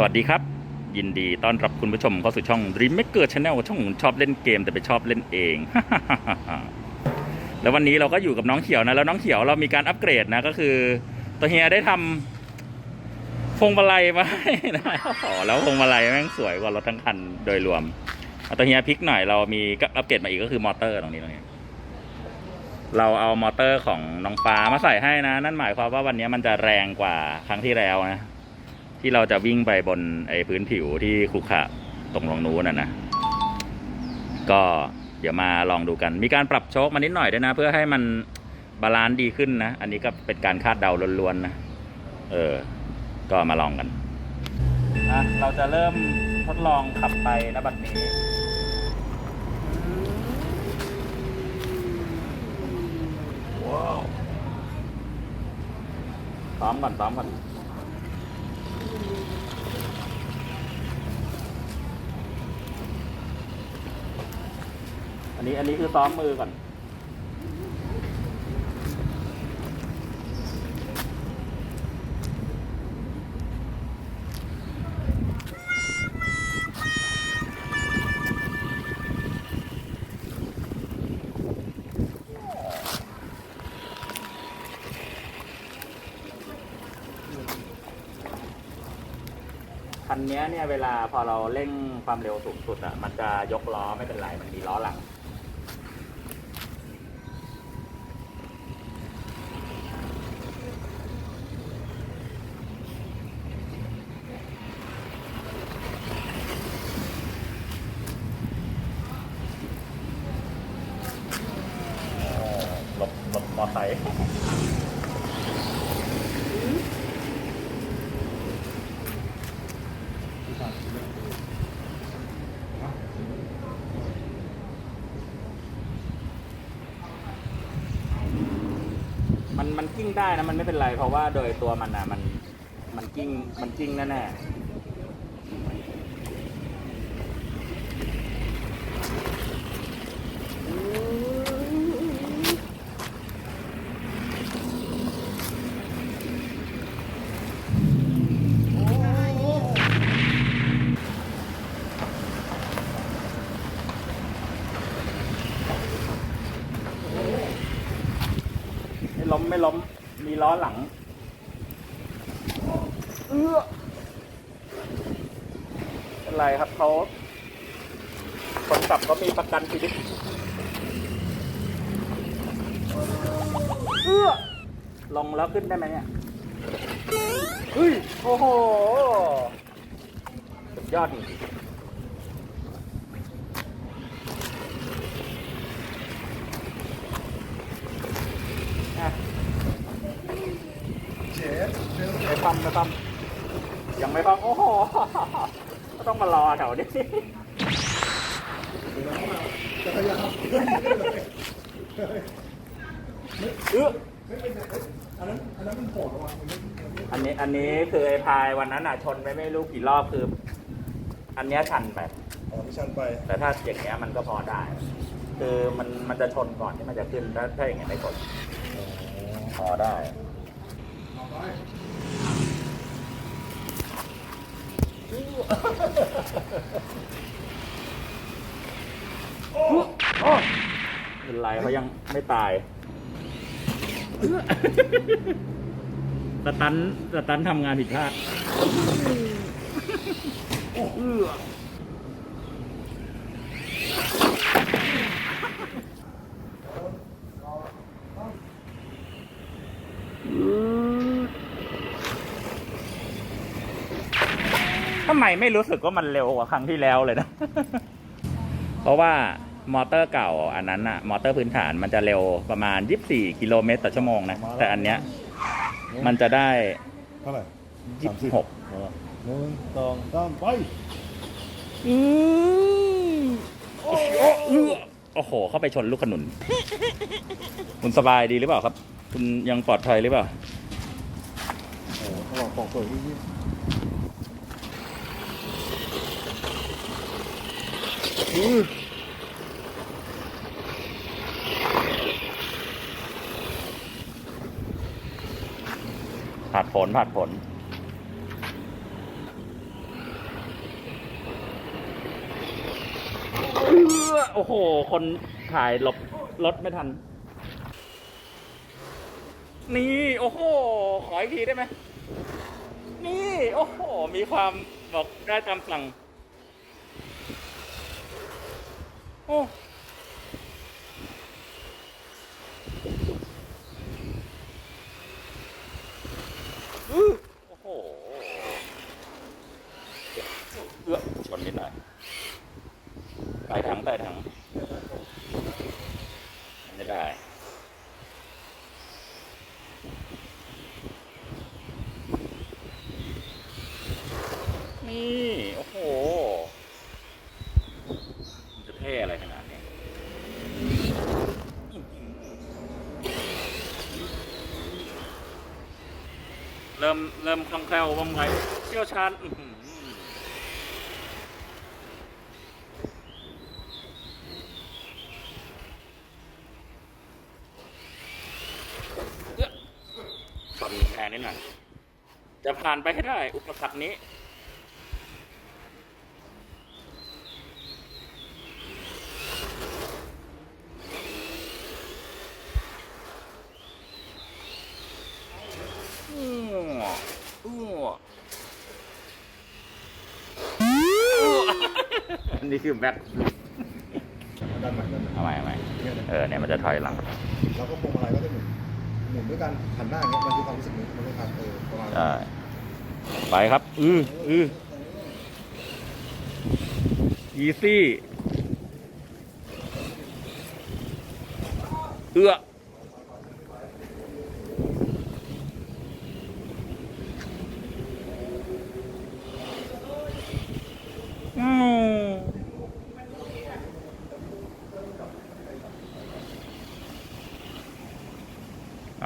สวัสดีครับ ยินดีต้อนรับคุณผู้ชมเข้าสู่ช่อง Dream Maker Channel ช่องชอบเล่นเกมแต่ไปชอบเล่นเอง แล้ววันนี้เราก็อยู่กับน้องเขียวนะ แล้วน้องเขียวเรามีการอัปเกรดนะก็คือ ตัวเฮียได้ทำพวงมาลัยมาให้นะโอ้โหแล้วพวงมาลัยแม่งสวยกว่ารถทั้งคันโดยรวมตัวเฮียพลิกหน่อยเรามีก็อัปเกรดมาอีกก็คือมอเตอร์ตรงนี้ตรงนี้เราเอามอเตอร์ของน้องฟ้ามาใส่ให้นะ นั่นหมายความว่าวันนี้มันจะแรงกว่าครั้งที่แล้วนะ ที่เราจะวิ่งไปบนไอ้พื้นผิวที่ขรุขระตรงลงนู้นน่ะนะ ก็เดี๋ยวมาลองดูกัน มีการปรับโชคมานิดหน่อยด้วยนะ เพื่อให้มันบาลานซ์ดีขึ้นนะ อันนี้ก็เป็นการคาดเดาล้วนๆนะ เออ ก็มาลองกันอะเราจะเริ่มทดลองขับไปนะบัดนี้ ว้าวซ้อมก่อนซ้อมก่อน นี้อันนี้คือซ้อมมือก่อน คันนี้เนี่ยเวลาพอเราเร่งความเร็วสูงสุดอะมันจะยกล้อไม่เป็นไร มันมีล้อหลัง หลบหลบมอไซค์ มันมัน กิ้งได้นะมันไม่เป็นไร เพราะว่าโดยตัวมันอะมันมันกิ้งมันกิ้งแน่ๆไม่ล้มไม่ล้ม ล้อหลังเอื้อเป็นไรครับเขาคนขับเขามีประกันชีวิตเอื้อลงแล้วขึ้นได้ไหมเนี่ยเฮ้ยโอ้โหสุดยอดจริงอะ เชฟเร็วไม่ฟังไม่ฟังยังไม่ฟังโอ้โหก็ต้องมารอแถวนี้เดี๋ยวเรามาจะพยายามเอื้อไม่เป็นไรอันนั้นอันนั้นมันโผล่ออกมามันไม่มันไม่อันนี้อันนี้คือไอ้พายวันนั้นอะชนไปไม่รู้กี่รอบคือ อันเนี้ยชันไปอ๋อไม่ชันไป แต่ถ้าอย่างเงี้ยมันก็พอได้ คือมันมันจะชนก่อนที่มันจะขึ้นถ้าถ้าอย่างเงี้ยไม่ชนพอได้ เป็นไรเขายังไม่ตายสตันสตันทำงานผิดพลาดเอื้อ ทำไมไม่รู้สึกว่ามันเร็วกว่าครั้งที่แล้วเลยนะ เพราะว่ามอเตอร์เก่าอันนั้นอะมอเตอร์พื้นฐานมันจะเร็วประมาณ 24 กิโลเมตรต่อชั่วโมงนะ แต่อันเนี้ยมันจะได้เท่าไหร่ยี่สิบหกหนึ่งสองสามไปอือโอ้โห เข้าไปชนลูกขนุน คุณสบายดีหรือเปล่าครับ คุณยังปลอดภัยหรือเปล่าโอ้โหเขาบอกของสวยที่นี่ ผัดผลผัดผลโอ้โห คนถ่ายหลบรถไม่ทัน นี่ โอ้โห ขออีกทีได้ไหม นี่ โอ้โห มีความบอกได้ตามสั่ง โอ้อื้อโอ้โหเอื้อชนนิดหน่อยใต้ถังใต้ถังไม่ได้นี่ โอ้โห มันจะเท่อะไรขนาดนี้ เริ่มเริ่มคล่องแคล่วว่องไวเชี่ยวชาญอื้อหือเอื้อชนแทนนิดหน่อยจะผ่านไปให้ได้ อุปสรรคนี้ อ้วอ้วอั นนี้คือแบ็คดันใหม่ดันใหม่ทำไมทำไมเนี่ยนะเออเนี่ยมันจะถอยหลังเราก็พวงมาลัยก็จะหมุนหมุนด้วยกันหันหน้าอย่างเงี้ยมันคือความรู้สึกนี้มันไม่ครับเออประมาณนั้นใช่ไปครับ อืออือ easy เอื้ออืม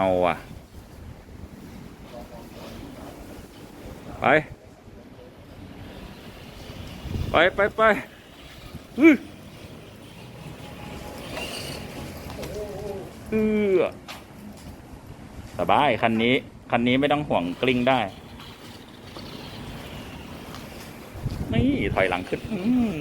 เอาว่ะ ไป ไปไปไปอือเอือสบาย คันนี้ คันนี้ไม่ต้องห่วงกลิ้งได้ นี่ ถอยหลังขึ้น อืม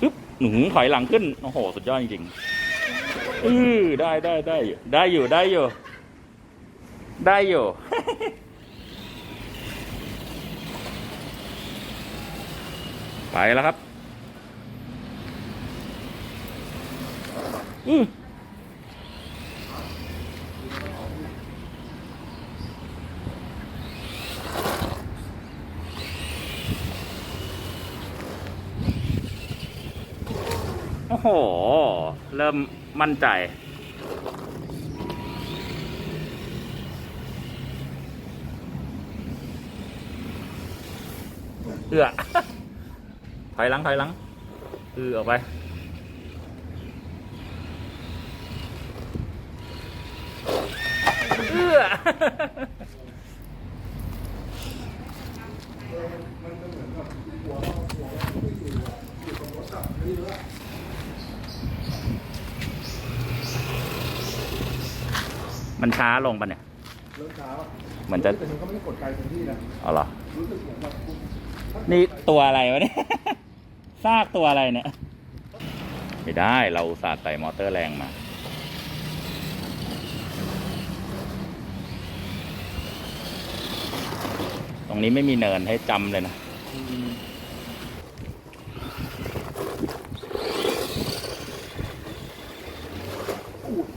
ปึ๊บ หนูถอยหลังขึ้น โอ้โห สุดยอดจริงๆอือได้ได้ได้อยู่ได้อยู่ได้อยู่ ได้อยู่ ไปแล้วครับ อือ ห เริ่มมั่นใจ เอือถอยหลังถอยหลังเอือออกไปเอื้อ มันก็เหมือนกับหัวเราหัวเราไม่อยู่อะอยู่ตรงรถอะไม่รู้ละ มันช้าลงปะเนี่ย เริ่มช้าเหมือนจะ แต่มันก็ไม่ได้กดไกลเต็มที่นะเอาเหรอ รู้สึกเหมือนแบบนี่ตัวอะไรวะเนี่ย ซากตัวอะไรเนี่ย ไม่ได้เราอุตสาดใส่มอเตอร์แรงมา ตรงนี้ไม่มีเนินให้จำเลยนะ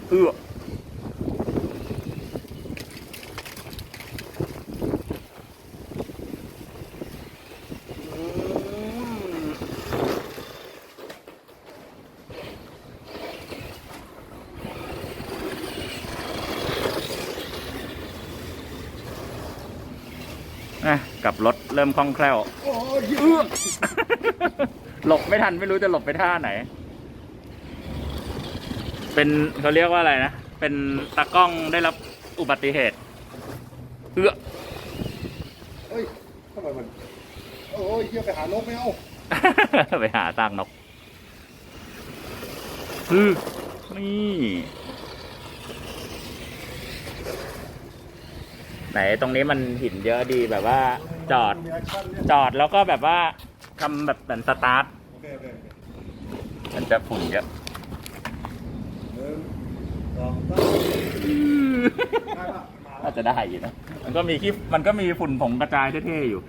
เอื้อ กลับรถเริ่มคล่องแคล่วโอ้ยเอื้อหลบไม่ทันไม่รู้จะหลบไปท่าไหน เป็นเขาเรียกว่าอะไรนะ เป็นตากล้องได้รับอุบัติเหตุ เอื้อเฮ้ยทำไมมันโอ้ยเหี้ยไปหานกไม่เอา ไปหาซากนกอือนี่ ไห นไหนตรงนี้มันหินเยอะดีแบบว่าจอดจอดแล้วก็แบบว่าทำแบบเหมือนสตาร์ทเคโอเคโอเคมันจะฝุ่นเยอะหนึ่งสอามได้ปะมาแล้น่าวจะได้อยู่นะ มันก็มีคลิปมันก็มีฝุ่นผงกระจายเท่ๆอยู่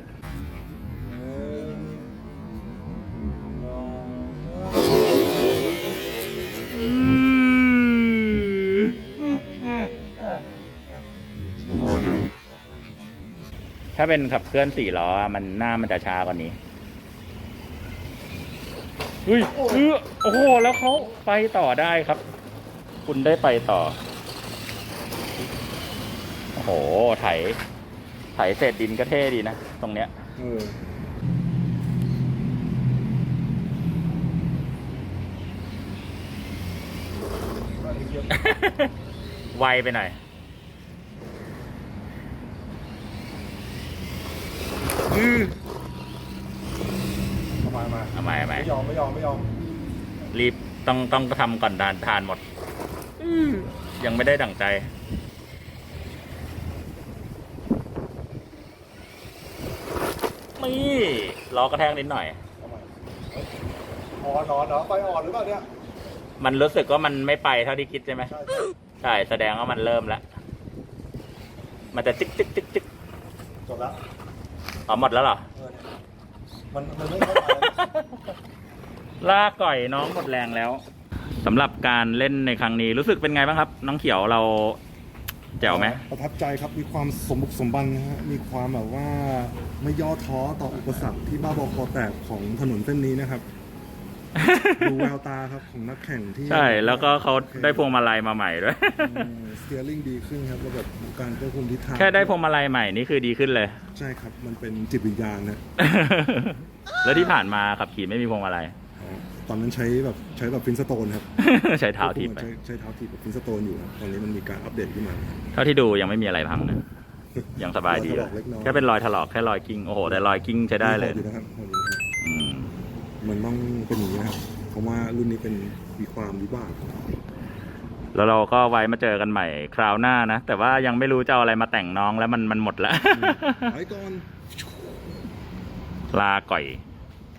ถ้าเป็นขับเคลื่อนสี่ล้ออะมันหน้ามันจะช้ากว่านี้อุ้ยเออโอ้โห แล้วเขาไปต่อได้ครับ คุณได้ไปต่อ โอ้โห ไถ ไถเศษดินก็เท่ดีนะ ตรงเนี้ยเออไวไปหน่อย อือเอามามาเอาใหม่เอาใหม่ไม่ยอมไม่ยอมไม่ยอมรีบต้องต้องทำก่อนทานทานหมดยังไม่ได้ดั่งใจ นี่ล้อกระแทกนิดหน่อย เอาใหม่เฮ้ยอ่อนอ่อนเหรอไฟอ่อนหรือเปล่าเนี่ยมันรู้สึกว่ามันไม่ไปเท่าที่คิดใช่ไหม ใช่ใช่ใช่ แสดงว่ามันเริ่มแล้ว มันจะจิ๊กจิ๊กจิ๊กจิ๊กจบแล้ว อ๋อหมดแล้วเหรอ เออเนี่ยมันมันไม่เข้ามาลากก่อยน้องหมดแรงแล้วสำหรับการเล่นในครั้งนี้รู้สึกเป็นไงบ้างครับ น้องเขียวเราแจ๋วไหมประทับใจครับ มีความสมบุกสมบันนะฮะ มีความแบบว่าไม่ย่อท้อต่ออุปสรรคที่บ้าบอคอแตกของถนนเส้นนี้นะครับ ดูแววตาครับของนักแข่งที่ใช่แล้วก็เขาได้พวงมาลัยมาใหม่ด้วย สเตียริงดีขึ้นครับแล้วแบบการควบคุมทิศทางแค่ได้พวงมาลัยใหม่นี่คือดีขึ้นเลย ใช่ครับมันเป็นจิตวิญญาณนะแล้วที่ผ่านมาขับขี่ไม่มีพวงมาลัยอ๋อตอนนั้นใช้แบบใช้แบบฟินสโตนครับใช้เท้าทีบไปใช้ใช้เท้าทีบแบบฟินสโตนอยู่ครับตอนนี้มันมีการอัปเดตขึ้นมาครับเท่าที่ดูยังไม่มีอะไรพังนะยังสบายดีรอยถลอกเล็กน้อยแค่เป็นรอยถลอกแค่รอยกิ้งโอ้โหแต่รอยกิ้งใช้ได้เลยมีข้อนะครับข้อนี้นะครับอืมมันต้อง เป็นอย่างนี้นะครับเพราะว่ารุ่นนี้เป็นมีความวิบากแล้วเราก็ไว้มาเจอกันใหม่คราวหน้านะ แต่ว่ายังไม่รู้จะเอาอะไรมาแต่งน้องแล้วมันมันหมดแล้ว ไอ้ก่อน ลาก่อยบ